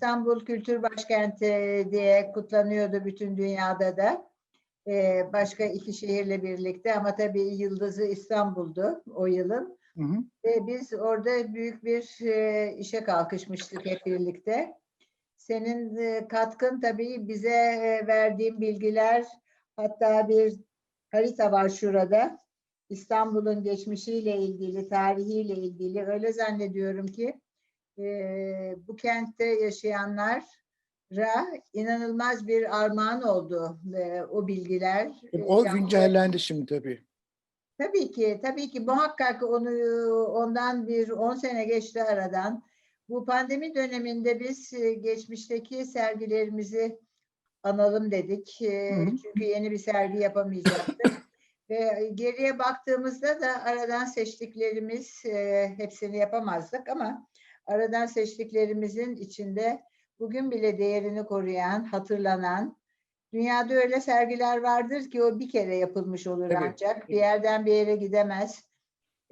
İstanbul Kültür Başkenti diye kutlanıyordu bütün dünyada da. Ee, başka iki şehirle birlikte ama tabii yıldızı İstanbul'du o yılın. Hı hı. Ve biz orada büyük bir e, işe kalkışmıştık hep birlikte. Senin e, katkın tabii bize e, verdiğin bilgiler, hatta bir harita var şurada. İstanbul'un geçmişiyle ilgili, tarihiyle ilgili. Öyle zannediyorum ki e, bu kentte yaşayanlara inanılmaz bir armağan oldu e, o bilgiler. E, O yani- güncellendi şimdi tabii. Tabii ki, tabii ki muhakkak onu ondan bir 10 sene geçti aradan. Bu pandemi döneminde biz geçmişteki sergilerimizi analım dedik. Hı hı. Çünkü yeni bir sergi yapamayacaktık. Ve geriye baktığımızda da aradan seçtiklerimiz hepsini yapamazdık ama aradan seçtiklerimizin içinde bugün bile değerini koruyan, hatırlanan, dünyada öyle sergiler vardır ki o bir kere yapılmış olur Tabii, ancak bir yerden bir yere gidemez.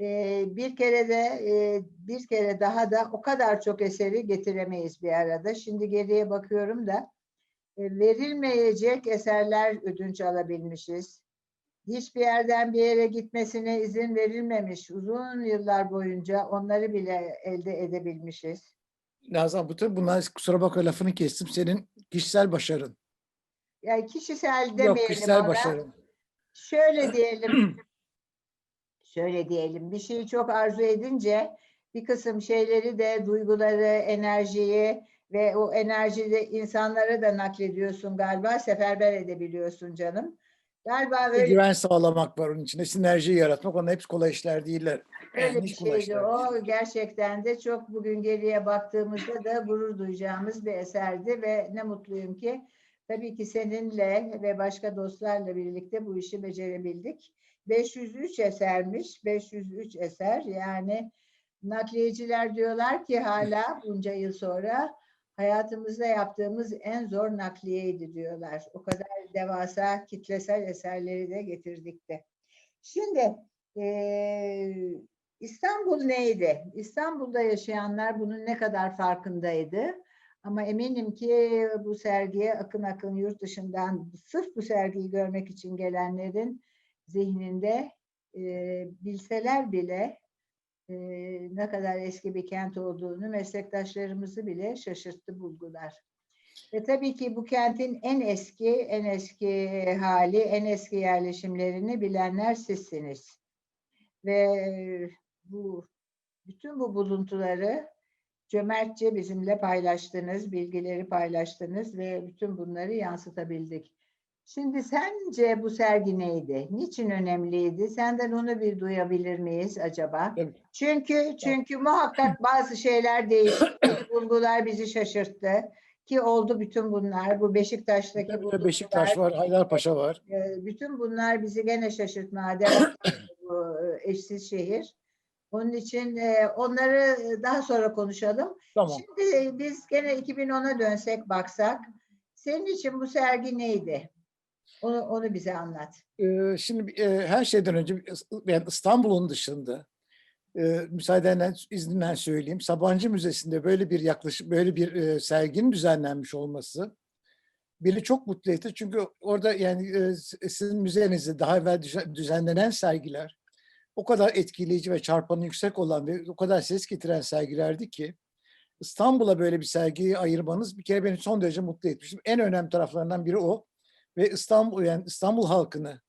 Ee, bir kere de e, bir kere daha da o kadar çok eseri getiremeyiz bir arada. Şimdi geriye bakıyorum da e, verilmeyecek eserler ödünç alabilmişiz. Hiçbir yerden bir yere gitmesine izin verilmemiş. Uzun yıllar boyunca onları bile elde edebilmişiz. Nazan bu tabii bunlar kusura bakma lafını kestim. Senin kişisel başarın. Yani kişisel demeyelim Yok kişisel ona. başarın. Şöyle diyelim. şöyle diyelim. Bir şeyi çok arzu edince bir kısım şeyleri de duyguları, enerjiyi ve o enerjiyi insanlara da naklediyorsun galiba. Seferber edebiliyorsun canım. Galiba Bir öyle, güven sağlamak var onun içinde. Sinerji yaratmak. Onlar hepsi kolay işler değiller. öyle bir hiç kolay şeydi işler değil. o. Gerçekten de çok bugün geriye baktığımızda da gurur duyacağımız bir eserdi ve ne mutluyum ki tabii ki seninle ve başka dostlarla birlikte bu işi becerebildik. 503 esermiş, 503 eser yani nakliyeciler diyorlar ki hala bunca yıl sonra hayatımızda yaptığımız en zor nakliyeydi diyorlar. O kadar devasa kitlesel eserleri de getirdik de. Şimdi eee, İstanbul neydi? İstanbul'da yaşayanlar bunun ne kadar farkındaydı? Ama eminim ki bu sergiye akın akın yurt dışından sırf bu sergiyi görmek için gelenlerin zihninde e, bilseler bile e, ne kadar eski bir kent olduğunu meslektaşlarımızı bile şaşırttı bulgular. Ve tabii ki bu kentin en eski, en eski hali, en eski yerleşimlerini bilenler sizsiniz. Ve bu bütün bu buluntuları cömertçe bizimle paylaştınız, bilgileri paylaştınız ve bütün bunları yansıtabildik. Şimdi sence bu sergi neydi? Niçin önemliydi? Senden onu bir duyabilir miyiz acaba? Tabii. Çünkü çünkü muhakkak bazı şeyler değişti. Bulgular bizi şaşırttı. Ki oldu bütün bunlar. Bu Beşiktaş'taki Tabii de buluntular, Beşiktaş var, Haydarpaşa var. e, bütün bunlar bizi gene ediyor bu e, eşsiz şehir. Onun için e, onları daha sonra konuşalım. Tamam. Şimdi biz gene 2010'a dönsek baksak, senin için bu sergi neydi? Onu, onu bize anlat. Ee, şimdi e, her şeyden önce yani İstanbul'un dışında e, müsaadenle izninden söyleyeyim. Sabancı Müzesi'nde böyle bir yaklaşık böyle bir e, serginin düzenlenmiş olması beni çok mutlu etti. Çünkü orada yani e, sizin müzenizde daha evvel düzen- düzenlenen sergiler o kadar etkileyici ve çarpanı yüksek olan ve o kadar ses getiren sergilerdi ki İstanbul'a böyle bir sergiyi ayırmanız bir kere beni son derece mutlu etmiştim. En önemli taraflarından biri o ve İstanbul yani İstanbul halkını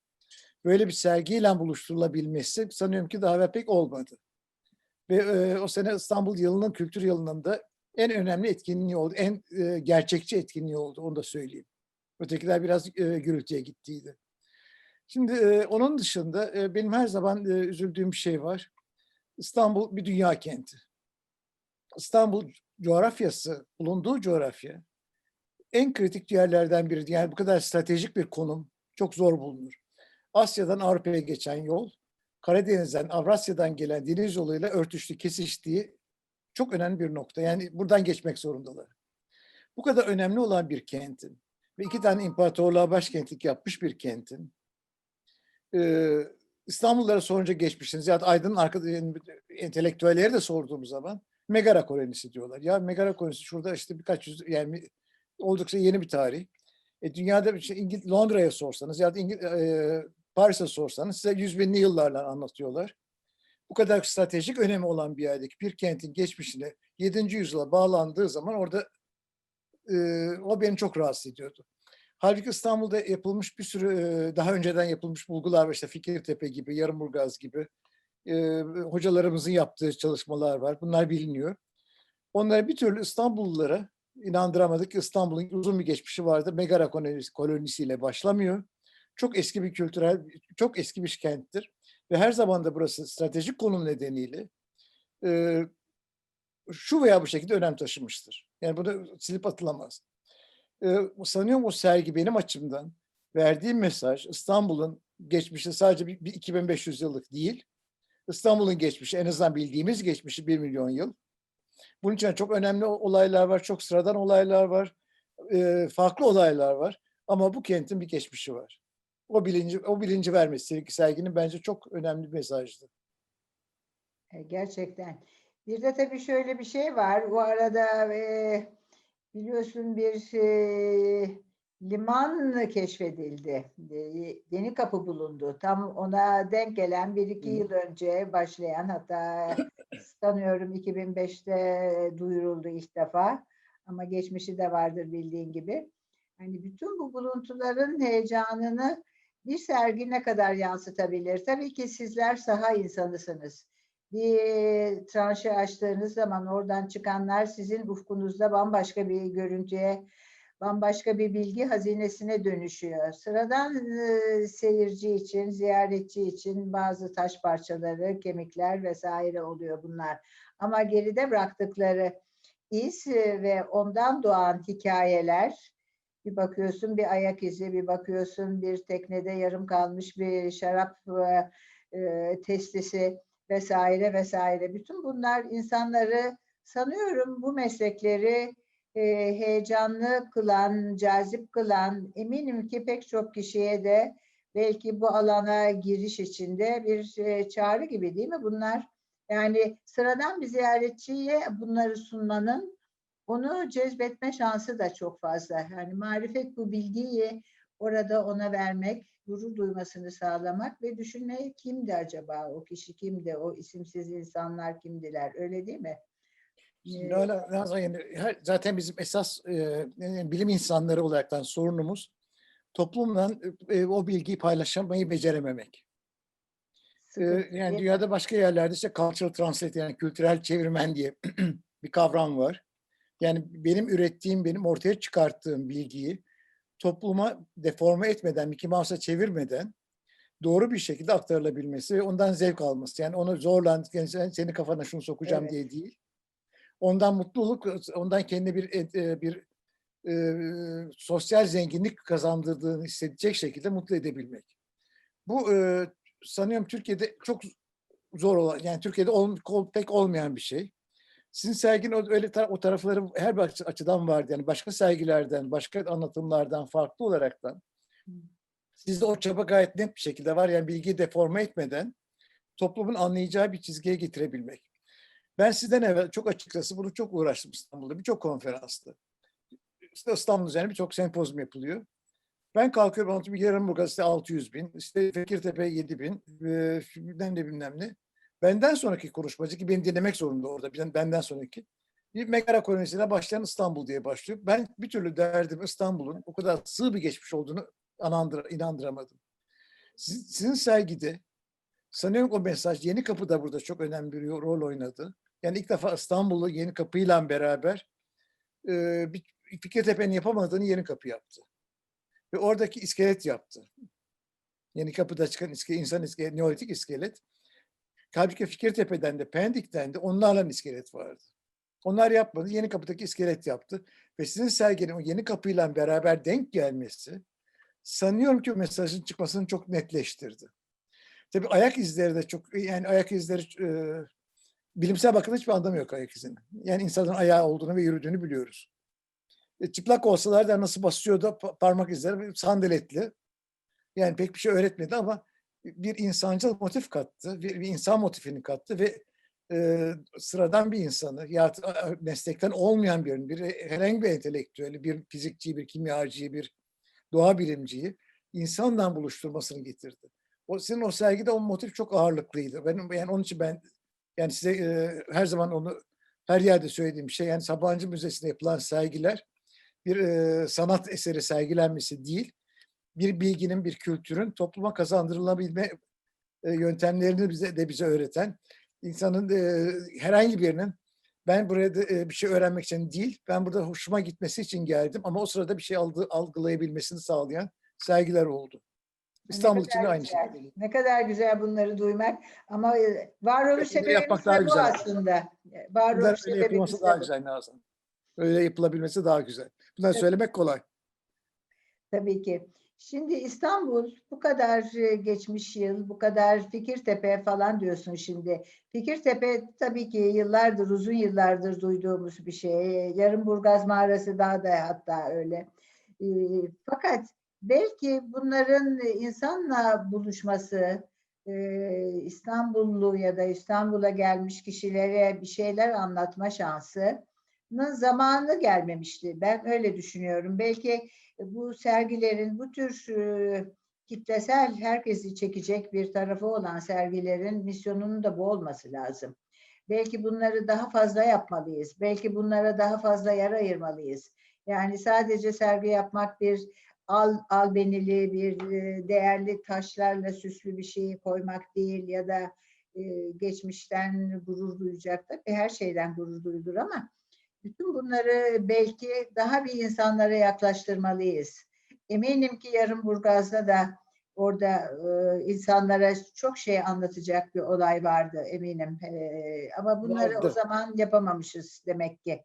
böyle bir sergiyle buluşturulabilmesi sanıyorum ki daha evvel pek olmadı. Ve e, o sene İstanbul yılının kültür yılında en önemli etkinliği oldu. En e, gerçekçi etkinliği oldu onu da söyleyeyim. Ötekiler biraz e, gürültüye gittiydi. Şimdi e, onun dışında e, benim her zaman e, üzüldüğüm bir şey var. İstanbul bir dünya kenti. İstanbul coğrafyası, bulunduğu coğrafya en kritik yerlerden biri. Yani bu kadar stratejik bir konum çok zor bulunur. Asya'dan Avrupa'ya geçen yol, Karadeniz'den, Avrasya'dan gelen deniz yoluyla örtüştü, kesiştiği çok önemli bir nokta. Yani buradan geçmek zorundalar. Bu kadar önemli olan bir kentin ve iki tane imparatorluğa başkentlik yapmış bir kentin e, İstanbullulara sorunca geçmişsiniz ya Aydın'ın arka, entelektüelleri de sorduğum zaman Megara kolonisi diyorlar. Ya Megara kolonisi şurada işte birkaç yüz yani oldukça yeni bir tarih. E, dünyada işte İngil Londra'ya sorsanız ya da İngil e, Paris'e sorsanız size yüz binli yıllarla anlatıyorlar. Bu kadar stratejik önemi olan bir yerdeki bir kentin geçmişine 7. yüzyıla bağlandığı zaman orada e, o beni çok rahatsız ediyordu. Halbuki İstanbul'da yapılmış bir sürü e, daha önceden yapılmış bulgular var. İşte Fikirtepe gibi, Yarımburgaz gibi e, hocalarımızın yaptığı çalışmalar var. Bunlar biliniyor. Onları bir türlü İstanbullulara inandıramadık. İstanbul'un uzun bir geçmişi vardır. Megara kolonisi, kolonisiyle başlamıyor. Çok eski bir kültürel, çok eski bir kenttir. Ve her zaman da burası stratejik konum nedeniyle e, şu veya bu şekilde önem taşımıştır. Yani bunu silip atılamaz. E, sanıyorum o sergi benim açımdan verdiğim mesaj İstanbul'un geçmişi sadece bir, bir 2500 yıllık değil. İstanbul'un geçmişi en azından bildiğimiz geçmişi 1 milyon yıl. Bunun için çok önemli olaylar var, çok sıradan olaylar var, e, farklı olaylar var. Ama bu kentin bir geçmişi var. O bilinci, o bilinci vermesi serginin bence çok önemli bir mesajdı. E, Gerçekten. Bir de tabii şöyle bir şey var. Bu arada e, biliyorsun bir e, liman keşfedildi. E, Yeni kapı bulundu. Tam ona denk gelen bir iki yıl önce başlayan hatta sanıyorum 2005'te duyuruldu ilk defa. Ama geçmişi de vardır bildiğin gibi. Hani bütün bu buluntuların heyecanını bir sergi ne kadar yansıtabilir? Tabii ki sizler saha insanısınız bir tranşı açtığınız zaman oradan çıkanlar sizin ufkunuzda bambaşka bir görüntüye, bambaşka bir bilgi hazinesine dönüşüyor. Sıradan e, seyirci için, ziyaretçi için bazı taş parçaları, kemikler vesaire oluyor bunlar. Ama geride bıraktıkları iz e, ve ondan doğan hikayeler, bir bakıyorsun bir ayak izi, bir bakıyorsun bir teknede yarım kalmış bir şarap e, e, testisi, vesaire vesaire. Bütün bunlar insanları sanıyorum bu meslekleri e, heyecanlı kılan, cazip kılan, eminim ki pek çok kişiye de belki bu alana giriş içinde bir e, çağrı gibi değil mi bunlar? Yani sıradan bir ziyaretçiye bunları sunmanın onu cezbetme şansı da çok fazla. Yani marifet bu bilgiyi orada ona vermek, gurur duymasını sağlamak ve düşünmeye kimdi acaba o kişi kimdi, o isimsiz insanlar kimdiler öyle değil mi? Şimdi Ee, hala yani her- zaten bizim esas e, yani bilim insanları olaraktan sorunumuz toplumla e, o bilgiyi paylaşamayı becerememek. E, yani dünyada başka yerlerde işte cultural translate yani kültürel çevirmen diye bir kavram var. Yani benim ürettiğim, benim ortaya çıkarttığım bilgiyi topluma deforme etmeden, Mickey Mouse'a çevirmeden doğru bir şekilde aktarılabilmesi ve ondan zevk alması. Yani onu zorla yani sen- senin kafana şunu sokacağım Evet. diye değil. Ondan mutluluk, ondan kendine bir e, bir e, sosyal zenginlik kazandırdığını hissedecek şekilde mutlu edebilmek. Bu e, sanıyorum Türkiye'de çok zor olan, yani Türkiye'de ol- pek olmayan bir şey. Sizin serginin öyle o tarafları her bir açı- açıdan vardı. Yani başka sergilerden, başka anlatımlardan farklı olaraktan. Sizde o çaba gayet net bir şekilde var. Yani bilgiyi deforme etmeden toplumun anlayacağı bir çizgiye getirebilmek. Ben sizden evvel çok açıkçası bunu çok uğraştım İstanbul'da. Birçok konferansta. İşte İstanbul üzerine birçok sempozyum yapılıyor. Ben kalkıyorum anlatıyorum Yarımburgaz işte 600 bin, işte Fikirtepe 7 bin, e, bilmem ne bilmem ne. Benden sonraki konuşmacı ki beni dinlemek zorunda orada ben- benden sonraki. Bir Megara kolonisiyle başlayan İstanbul diye başlıyor. Ben bir türlü derdim İstanbul'un o kadar sığ bir geçmiş olduğunu anandır, inandıramadım. Sizin, sizin sergide sanıyorum o mesaj Yeni Kapı da burada çok önemli bir rol oynadı. Yani ilk defa İstanbul'u Yeni Kapı'yla beraber e, bir Fikirtepe'nin yapamadığını Yeni Kapı yaptı. Ve oradaki iskelet yaptı. Yeni Kapı'da çıkan iskelet, insan iskelet, Neolitik iskelet. Halbuki Fikirtepe'den de Pendik'ten de onlarla iskelet vardı. Onlar yapmadı. Yeni Kapı'daki iskelet yaptı. Ve sizin serginin o Yeni Kapı'yla beraber denk gelmesi sanıyorum ki o mesajın çıkmasını çok netleştirdi. Tabii ayak izleri de çok yani ayak izleri e, bilimsel bakımda hiçbir anlamı yok ayak izinin. Yani insanın ayağı olduğunu ve yürüdüğünü biliyoruz. E, çıplak olsalar da nasıl basıyor da pa- parmak izleri sandaletli. Yani pek bir şey öğretmedi ama bir insancıl motif kattı, bir, bir insan motifini kattı ve e, sıradan bir insanı ya meslekten olmayan birini, bir herhangi bir entelektüeli, bir fizikçiyi, bir kimyacıyı, bir doğa bilimciyi insanla buluşturmasını getirdi. O senin o sergide o motif çok ağırlıklıydı. Benim yani onun için ben yani size e, her zaman onu her yerde söylediğim şey yani Sabancı Müzesi'nde yapılan sergiler bir e, sanat eseri sergilenmesi değil, bir bilginin, bir kültürün topluma kazandırılabilme e, yöntemlerini bize de bize öğreten, insanın e, herhangi birinin ben buraya da, e, bir şey öğrenmek için değil, ben burada hoşuma gitmesi için geldim ama o sırada bir şey algı, algılayabilmesini sağlayan sergiler oldu. İstanbul için de aynı şekilde. Ne kadar güzel bunları duymak ama e, varoluş sebebimiz de bu güzel. aslında. Varoluş öyle yapılması daha güzel Nazan. Öyle yapılabilmesi daha güzel. Bunları Evet. söylemek kolay. Tabii ki. Şimdi İstanbul bu kadar e, geçmiş yıl, bu kadar Fikirtepe falan diyorsun şimdi. Fikirtepe tabii ki yıllardır, uzun yıllardır duyduğumuz bir şey. Yarımburgaz mağarası daha da hatta öyle. E, Fakat belki bunların insanla buluşması, e, İstanbullu ya da İstanbul'a gelmiş kişilere bir şeyler anlatma şansının zamanı gelmemişti. Ben öyle düşünüyorum. Belki bu sergilerin bu tür e, kitlesel herkesi çekecek bir tarafı olan sergilerin misyonunun da bu olması lazım. Belki bunları daha fazla yapmalıyız. Belki bunlara daha fazla yer ayırmalıyız. Yani sadece sergi yapmak bir al, albenili, bir e, değerli taşlarla süslü bir şeyi koymak değil ya da e, geçmişten gurur duyacak tabii her şeyden gurur duyulur ama bütün bunları belki daha bir insanlara yaklaştırmalıyız. Eminim ki Yarımburgaz'da da orada e, insanlara çok şey anlatacak bir olay vardı eminim. E, ama bunları o Vardı. zaman yapamamışız demek ki.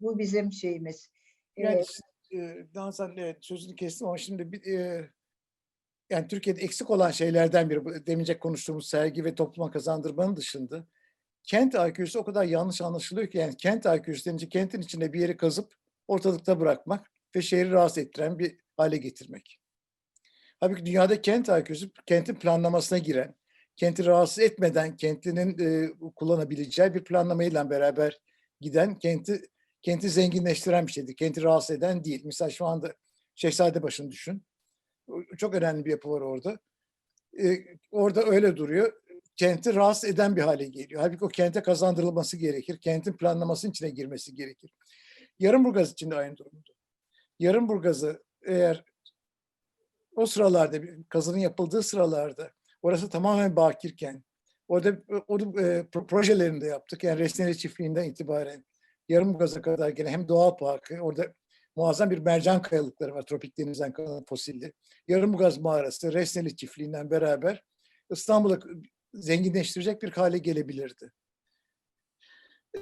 Bu bizim şeyimiz. Yani e, Nazan evet, sözünü kestim ama şimdi bir, e, yani Türkiye'de eksik olan şeylerden biri bu demince konuştuğumuz sergi ve topluma kazandırmanın dışında kent arkeolojisi o kadar yanlış anlaşılıyor ki yani kent arkeolojisi denince kentin içinde bir yeri kazıp ortalıkta bırakmak ve şehri rahatsız ettiren bir hale getirmek. Halbuki dünyada kent arkeolojisi kentin planlamasına giren, kenti rahatsız etmeden kentinin e, kullanabileceği bir planlamayla beraber giden kenti kenti zenginleştiren bir şeydir. Kenti rahatsız eden değil. Mesela şu anda Şehzadebaşı'nı düşün. Çok önemli bir yapı var orada. Ee, orada öyle duruyor. Kenti rahatsız eden bir hale geliyor. Halbuki o kente kazandırılması gerekir. Kentin planlamasının içine girmesi gerekir. Yarımburgaz için de aynı durumda. Yarımburgaz'ı eğer o sıralarda kazının yapıldığı sıralarda orası tamamen bakirken orada orada e, pro- projelerini de yaptık. Yani Resneli çiftliğinden itibaren Yarımgaz'a kadar gelen hem doğal parkı, orada muazzam bir mercan kayalıkları var, tropik denizden kalan fosilli. Yarımgaz mağarası, Resneli çiftliğinden beraber İstanbul'u zenginleştirecek bir hale gelebilirdi.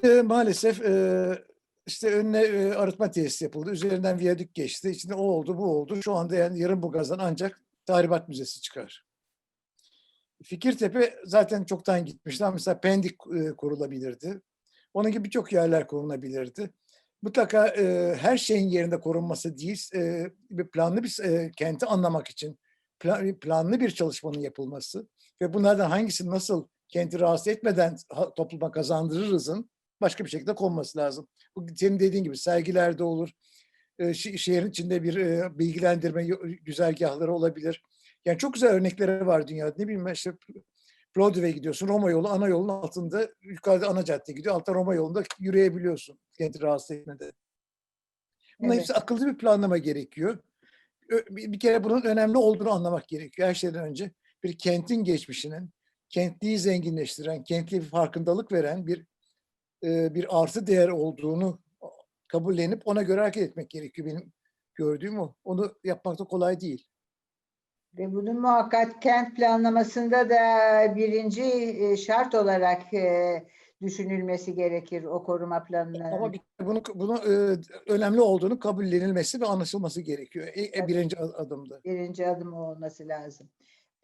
E, maalesef e, işte önüne e, arıtma tesisi yapıldı, üzerinden viyadük geçti, içinde o oldu, bu oldu. Şu anda yani Yarımburgaz'dan ancak Tahribat Müzesi çıkar. Fikirtepe zaten çoktan gitmişti mesela Pendik e, kurulabilirdi. Onun gibi birçok yerler korunabilirdi. Mutlaka e, her şeyin yerinde korunması değil, e, bir planlı bir e, kenti anlamak için pla- planlı bir çalışmanın yapılması ve bunlardan hangisini nasıl kenti rahatsız etmeden topluma kazandırırızın başka bir şekilde konması lazım. Bu senin dediğin gibi sergilerde olur, e, şehrin içinde bir e, bilgilendirme güzergahları olabilir. Yani çok güzel örnekleri var dünyada. Ne bileyim işte Broadway'e gidiyorsun. Roma yolu ana yolun altında yukarıda ana cadde gidiyor. Altta Roma yolunda yürüyebiliyorsun. Kenti rahatsız etmeden. Bunun Evet. hepsi akıllı bir planlama gerekiyor. Bir kere bunun önemli olduğunu anlamak gerekiyor. Her şeyden önce bir kentin geçmişinin, kentliyi zenginleştiren, kentliye bir farkındalık veren bir e, bir artı değer olduğunu kabullenip ona göre hareket etmek gerekiyor. Benim gördüğüm o. Onu yapmak da kolay değil. Ve bunun muhakkak kent planlamasında da birinci e, şart olarak e, düşünülmesi gerekir o koruma planının. Ama bir, bunu, bunu e, önemli olduğunu kabullenilmesi ve anlaşılması gerekiyor. E, birinci adımda. birinci adım olması lazım.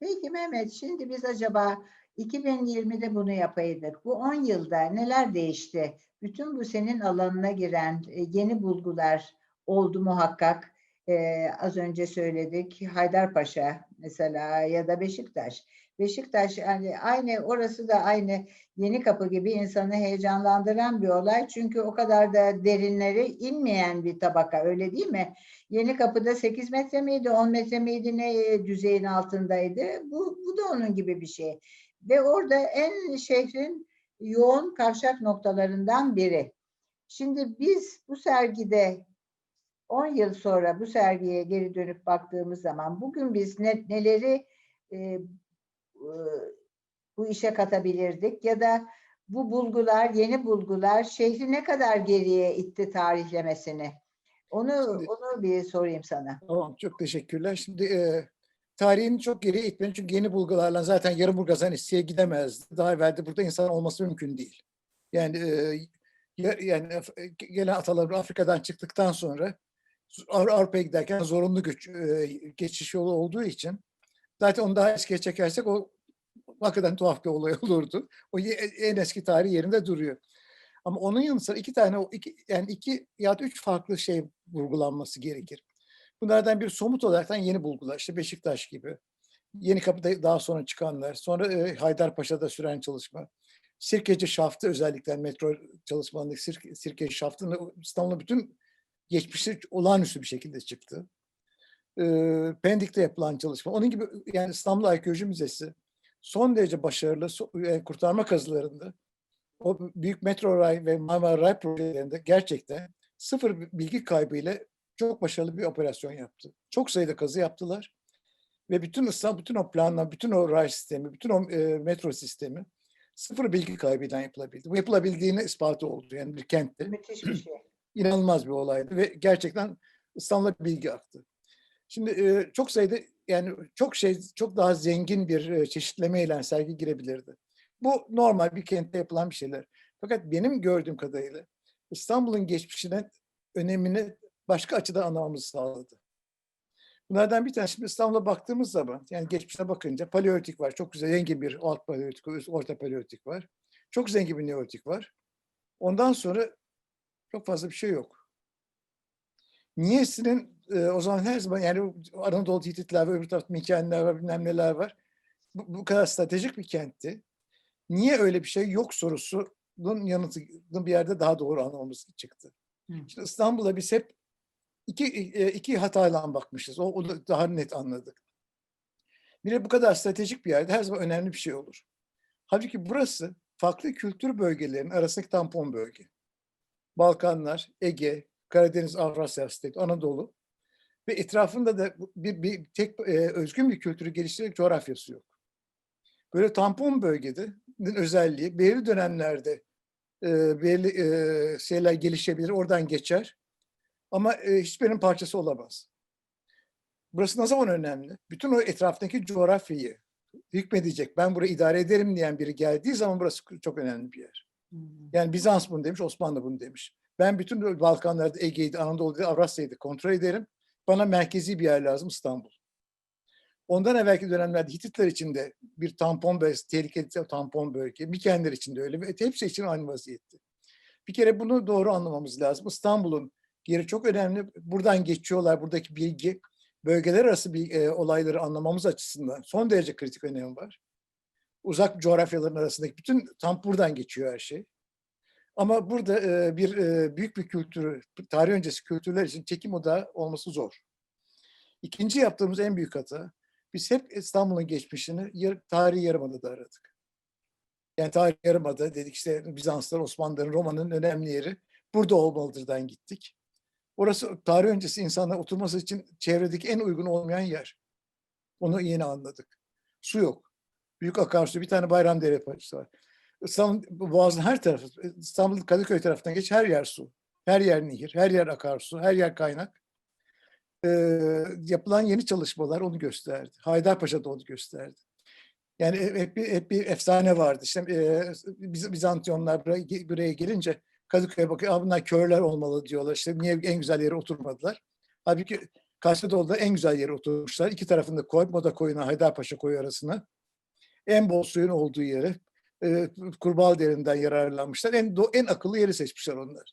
Peki Mehmet, şimdi biz acaba 2020'de bunu yapaydık. Bu 10 yılda neler değişti? Bütün bu senin alanına giren yeni bulgular oldu muhakkak. Ee, az önce söyledik Haydarpaşa mesela ya da Beşiktaş. Beşiktaş yani aynı orası da aynı Yeni Kapı gibi insanı heyecanlandıran bir olay. Çünkü o kadar da derinleri inmeyen bir tabaka öyle değil mi? Yeni Kapı'da 8 metre miydi 10 metre miydi ne e, düzeyin altındaydı. Bu, bu da onun gibi bir şey. Ve orada en şehrin yoğun kavşak noktalarından biri. Şimdi biz bu sergide 10 yıl sonra bu sergiye geri dönüp baktığımız zaman bugün biz ne, neleri e, e, bu işe katabilirdik ya da bu bulgular, yeni bulgular şehri ne kadar geriye itti tarihlemesini? Onu Şimdi- onu bir sorayım sana. Tamam, çok teşekkürler. Şimdi e, tarihini çok geriye itmenin çünkü yeni bulgularla zaten yarım burgazan isteye gidemezdi. Daha evvel de burada insan olması mümkün değil. Yani e, ya- yani gelen atalarımız Afrika'dan çıktıktan sonra Avru- Avrupa'ya giderken zorunlu göç, e, geçiş yolu olduğu için zaten onu daha eskiye çekersek o hakikaten tuhaf bir olay olurdu. O en eski tarih yerinde duruyor. Ama onun yanı sıra iki tane iki yani iki ya da üç farklı şey vurgulanması gerekir. Bunlardan bir somut olarak yeni bulgular işte Beşiktaş gibi. Yeni Kapı'da daha sonra çıkanlar. Sonra e, Haydarpaşa'da süren çalışma. Sirkeci Şaftı özellikle metro çalışmalarındaki Sirke, Sirkeci Şaftı'nın İstanbul'un bütün geçmişi olağanüstü bir şekilde çıktı. E, Pendik'te yapılan çalışma. Onun gibi yani İstanbul Arkeoloji Müzesi son derece başarılı so- e, kurtarma kazılarında o büyük metro ray ve Marmara Ray projelerinde gerçekten sıfır bilgi kaybıyla çok başarılı bir operasyon yaptı. Çok sayıda kazı yaptılar ve bütün İstanbul, bütün o planlar, bütün o ray sistemi, bütün o e, metro sistemi sıfır bilgi kaybıyla yapılabildi. Bu yapılabildiğine ispatı oldu. Yani bir kentte Müthiş bir şey. İnanılmaz bir olaydı ve gerçekten İstanbul'a bilgi aktı. Şimdi e, çok sayıda yani çok şey çok daha zengin bir e, çeşitlemeyle sergi girebilirdi. Bu normal bir kentte yapılan bir şeyler. Fakat benim gördüğüm kadarıyla İstanbul'un geçmişine önemini başka açıdan anlamamızı sağladı. Bunlardan bir tanesi şimdi İstanbul'a baktığımız zaman yani geçmişe bakınca paleolitik var. Çok güzel zengin bir alt paleolitik, üst- orta paleolitik var. Çok zengin bir neolitik var. Ondan sonra çok fazla bir şey yok. Niyesinin e, o zaman her zaman yani Anadolu Hititler ve öbür tarafta Mikaenler var bilmem neler var. Bu, bu kadar stratejik bir kentti. Niye öyle bir şey yok sorusunun yanıtını bir yerde daha doğru anlamamız çıktı. Hı. Şimdi İstanbul'a biz hep iki, e, iki hatayla bakmışız. O, onu daha net anladık. Bir de bu kadar stratejik bir yerde her zaman önemli bir şey olur. Halbuki burası farklı kültür bölgelerinin arasındaki tampon bölge. Balkanlar, Ege, Karadeniz, Avrasya, Asya, Anadolu ve etrafında da bir, bir tek e, özgün bir kültürü geliştirecek coğrafyası yok. Böyle tampon bölgede özelliği belirli dönemlerde e, belirli e, şeyler gelişebilir, oradan geçer. Ama e, hiçbirinin parçası olamaz. Burası ne zaman önemli? Bütün o etraftaki coğrafyayı hükmedecek, ben burayı idare ederim diyen biri geldiği zaman burası çok önemli bir yer. Hmm. Yani Bizans bunu demiş, Osmanlı bunu demiş. Ben bütün Balkanlarda, Ege'ydi, Anadolu'da, Avrasya'ydı kontrol ederim. Bana merkezi bir yer lazım İstanbul. Ondan evvelki dönemlerde Hititler için de bir tampon bölge, tehlikeli tampon bölge, Mikenler için de öyle hepsi için aynı vaziyette. Bir kere bunu doğru anlamamız lazım. İstanbul'un yeri çok önemli. Buradan geçiyorlar, buradaki bilgi, bölgeler arası bir e, olayları anlamamız açısından son derece kritik önemi var. Uzak coğrafyaların arasındaki bütün tam buradan geçiyor her şey. Ama burada e, bir e, büyük bir kültürü, tarih öncesi kültürler için çekim odağı olması zor. İkinci yaptığımız en büyük hata, biz hep İstanbul'un geçmişini yar, tarihi yarımadada aradık. Yani tarihi yarımada dedik işte Bizanslar, Osmanlıların, Roma'nın önemli yeri burada olmalıdırdan gittik. Orası tarih öncesi insanlar oturması için çevredeki en uygun olmayan yer. Onu yeni anladık. Su yok. Büyük akarsu, bir tane Bayramdere Paşası var. İstanbul Boğaz'ın her tarafı, İstanbul Kadıköy tarafından geç her yer su. Her yer nehir, her yer akarsu, her yer kaynak. Ee, yapılan yeni çalışmalar onu gösterdi. Haydarpaşa da onu gösterdi. Yani hep bir, hep bir efsane vardı. İşte e, Biz- Bizantiyonlar buraya, buraya gelince Kadıköy'e bakıyor, "Aa, bunlar körler olmalı diyorlar. İşte niye en güzel yere oturmadılar? Halbuki Kastamonu'da en güzel yere oturmuşlar. İki tarafında koy, Moda koyuna, Haydarpaşa koyu arasına. En bol suyun olduğu yere e, Kurbal derinden yararlanmışlar. En, en akıllı yeri seçmişler onlar.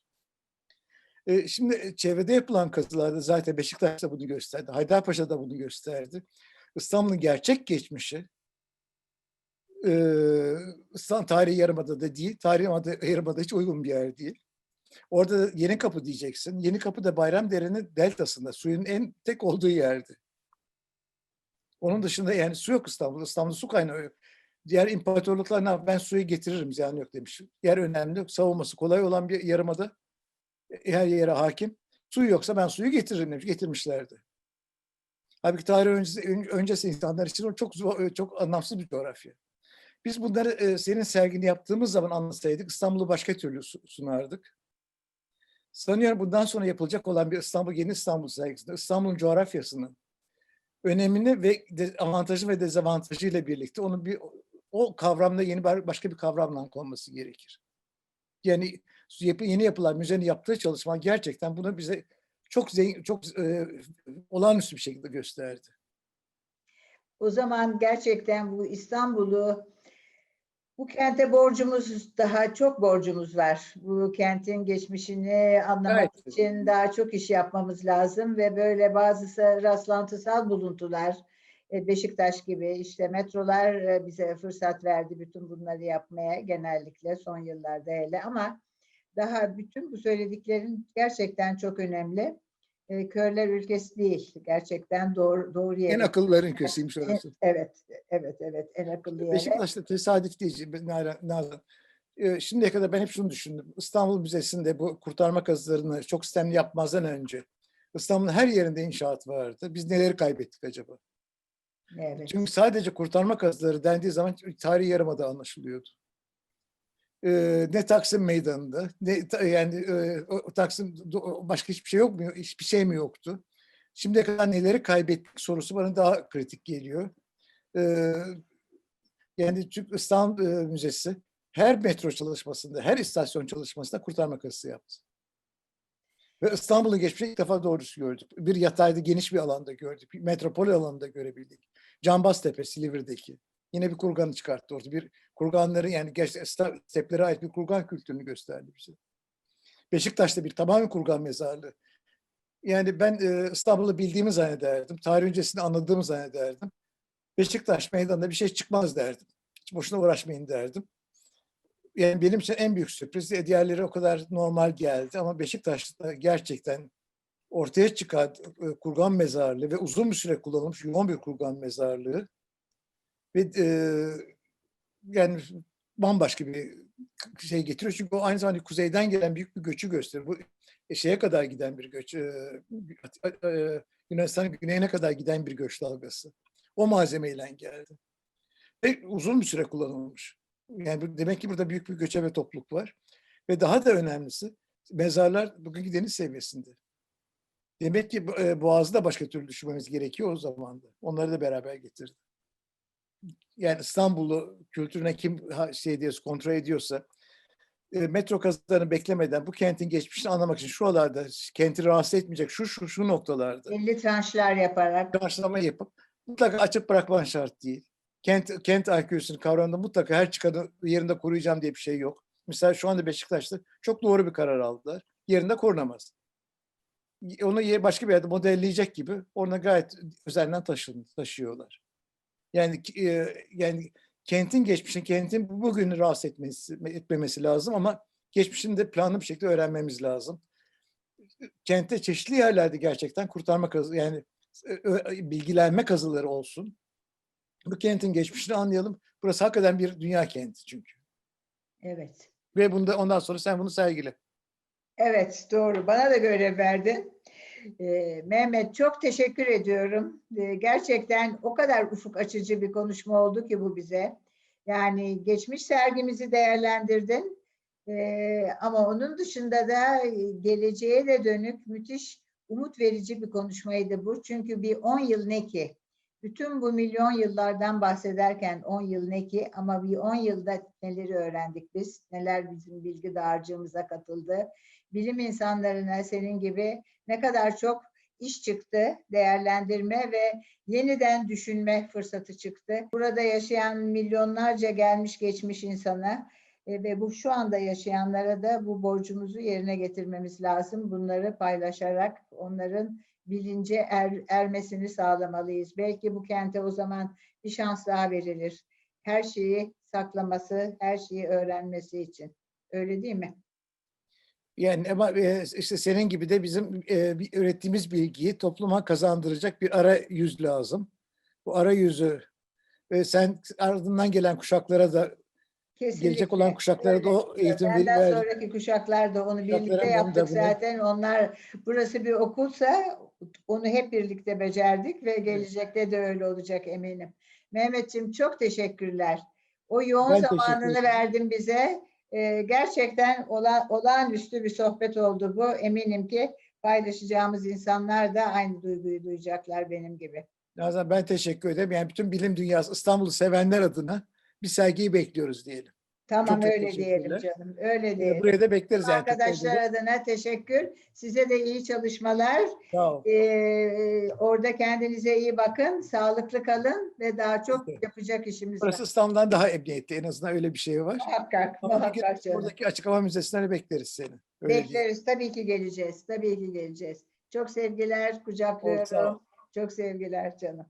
E, şimdi çevrede yapılan kazılarda zaten Beşiktaş da bunu gösterdi. Haydarpaşa da bunu gösterdi. İstanbul'un gerçek geçmişi eee İstanbul Tarihi Yarımada'da değil, Tarihi Yarımada- Yarımada hiç uygun bir yer değil. Orada da Yeni Kapı diyeceksin. Yeni Kapı da Bayramdere'nin deltasında, suyun en tek olduğu yerdi. Onun dışında yani su yok İstanbul'da. İstanbul'da su kaynağı yok. Diğer imparatorluklar ne yap- Ben suyu getiririm ziyanı yok demiş. Yer önemli, savunması kolay olan bir yarımada e, her yere hakim. Suyu yoksa ben suyu getiririm demiş. Getirmişlerdi. Halbuki tarih öncesi, ön- öncesi insanlar için çok çok anlamsız bir coğrafya. Biz bunları e, senin sergini yaptığımız zaman anlatsaydık İstanbul'u başka türlü su- sunardık. Sanıyorum bundan sonra yapılacak olan bir İstanbul Yeni İstanbul sergisinde İstanbul'un coğrafyasının önemini ve avantajı ve dezavantajı ile birlikte onun bir o kavramda yeni başka bir kavramla konması gerekir. Yani yeni yapılan müzenin yaptığı çalışma gerçekten bunu bize çok zengin, çok e, olağanüstü bir şekilde gösterdi. O zaman gerçekten bu İstanbul'u bu kente borcumuz daha çok borcumuz var. Bu kentin geçmişini anlamak Evet. için daha çok iş yapmamız lazım ve böyle bazı rastlantısal buluntular e, Beşiktaş gibi işte metrolar e, bize fırsat verdi bütün bunları yapmaya genellikle son yıllarda hele ama daha bütün bu söylediklerin gerçekten çok önemli. E, Körler ülkesi değil. Gerçekten doğru doğru En yere. akılların köşesiymiş orası. Evet, evet, evet. En akıllı yere. Beşiktaş'ta tesadüf değil. Nazan- Nazan. Ee, Şimdiye kadar ben hep şunu düşündüm. İstanbul Müzesi'nde bu kurtarma kazılarını çok sistemli yapmazdan önce İstanbul'un her yerinde inşaat vardı. Biz neleri kaybettik acaba? Evet. Çünkü sadece kurtarma kazıları dendiği zaman tarihi yarımada anlaşılıyordu. Ee, ne Taksim Meydanı'nda, ne ta- yani e, o, Taksim başka hiçbir şey yok mu? Hiçbir şey mi yoktu? Şimdiye kadar neleri kaybettik sorusu bana daha kritik geliyor. Ee, yani Türk İstanbul e, Müzesi her metro çalışmasında, her istasyon çalışmasında kurtarma kazısı yaptı. Ve İstanbul'un geçmişini ilk defa doğrusu gördük. Bir yatayda geniş bir alanda gördük. Metropol alanında görebildik. Cambaztepe, Silivri'deki. Yine bir kurganı çıkarttı orada. Bir kurganları yani sta- steplere ait bir kurgan kültürünü gösterdi bize. Beşiktaş'ta bir tamamen kurgan mezarlığı. Yani ben e, İstanbul'u bildiğimi zannederdim. Tarih öncesini anladığımı zannederdim. Beşiktaş meydanında bir şey çıkmaz derdim. Hiç boşuna uğraşmayın derdim. Yani benim için en büyük sürpriz e, diğerleri o kadar normal geldi ama Beşiktaş'ta gerçekten ortaya çıkan e, kurgan mezarlığı ve uzun bir süre kullanılmış yoğun bir kurgan mezarlığı ve e, yani bambaşka bir şey getiriyor. Çünkü o aynı zamanda kuzeyden gelen büyük bir göçü gösteriyor. Bu e, şeye kadar giden bir göç, e, e, Yunanistan'ın güneyine kadar giden bir göç dalgası. O malzemeyle geldi. Ve uzun bir süre kullanılmış. Yani demek ki burada büyük bir göçebe topluluk var. Ve daha da önemlisi mezarlar bugünkü deniz seviyesinde. Demek ki e, Boğaz'ı da başka türlü düşünmemiz gerekiyor o zaman da. Onları da beraber getirdi. Yani İstanbul'u kültürüne kim şey diyorsa, kontrol ediyorsa e, metro kazılarını beklemeden bu kentin geçmişini anlamak için şuralarda kenti rahatsız etmeyecek şu şu şu noktalarda Belli tranşlar yaparak karşılama yapıp mutlaka açıp bırakman şart değil. Kent, kent arkeolojisinin kavramında mutlaka her çıkanı yerinde koruyacağım diye bir şey yok. Mesela şu anda Beşiktaş'ta çok doğru bir karar aldılar. Yerinde korunamaz. Onu başka bir yerde modelleyecek gibi ona gayet üzerinden taşın, taşıyorlar. Yani e, yani kentin geçmişini, kentin bugünü rahatsız etmesi, etmemesi lazım ama geçmişini de planlı bir şekilde öğrenmemiz lazım. Kentte çeşitli yerlerde gerçekten kurtarma kazı yani ö- ö- bilgilenme kazıları olsun. Bu kentin geçmişini anlayalım. Burası hakikaten bir dünya kenti çünkü. evet. Ve bunda ondan sonra sen bunu sergile. Evet doğru. Bana da görev verdin. Ee, Mehmet çok teşekkür ediyorum. Ee, gerçekten o kadar ufuk açıcı bir konuşma oldu ki bu bize. Yani geçmiş sergimizi değerlendirdin. Ee, ama onun dışında da e, geleceğe de dönük müthiş umut verici bir konuşmaydı bu. Çünkü bir 10 yıl ne ki? Bütün bu milyon yıllardan bahsederken 10 yıl ne ki? Ama bir 10 yılda neleri öğrendik biz? Neler bizim bilgi dağarcığımıza katıldı? bilim insanlarına senin gibi ne kadar çok iş çıktı, değerlendirme ve yeniden düşünme fırsatı çıktı. Burada yaşayan milyonlarca gelmiş geçmiş insana e, ve bu şu anda yaşayanlara da bu borcumuzu yerine getirmemiz lazım. Bunları paylaşarak onların bilince er, ermesini sağlamalıyız. Belki bu kente o zaman bir şans daha verilir. Her şeyi saklaması, her şeyi öğrenmesi için. Öyle değil mi? Yani ama e, işte senin gibi de bizim e, ürettiğimiz bilgiyi topluma kazandıracak bir arayüz lazım. Bu arayüzü ve sen ardından gelen kuşaklara da gelecek olan Kesinlikle. kuşaklara da o eğitim ver- Benden sonraki kuşaklar da onu birlikte yaptık zaten. Onlar burası bir okulsa onu hep birlikte becerdik ve gelecekte de öyle olacak eminim. Mehmetciğim çok teşekkürler. O yoğun Ben zamanını verdin bize. Ee, gerçekten ola, olağanüstü bir sohbet oldu bu. Eminim ki paylaşacağımız insanlar da aynı duyguyu duyacaklar benim gibi. Nazan ben teşekkür ederim. Yani bütün bilim dünyası İstanbul'u sevenler adına bir sergiyi bekliyoruz diyelim. Tamam çok öyle diyelim canım. Öyle diyelim. Buraya da bekleriz. Arkadaşlar adına teşekkür. Size de iyi çalışmalar. Ee, orada kendinize iyi bakın. Sağlıklı kalın ve daha çok Peki. yapacak işimiz Burası var. İstanbul'dan daha emniyetli. En azından öyle bir şey var. Muhakkak, Ama muhakkak canım. buradaki açık hava müzesine de bekleriz seni. Öyle diyeyim. Bekleriz. Tabii ki geleceğiz. Tabii ki geleceğiz. Çok sevgiler, kucaklıyorum. Çok sevgiler canım.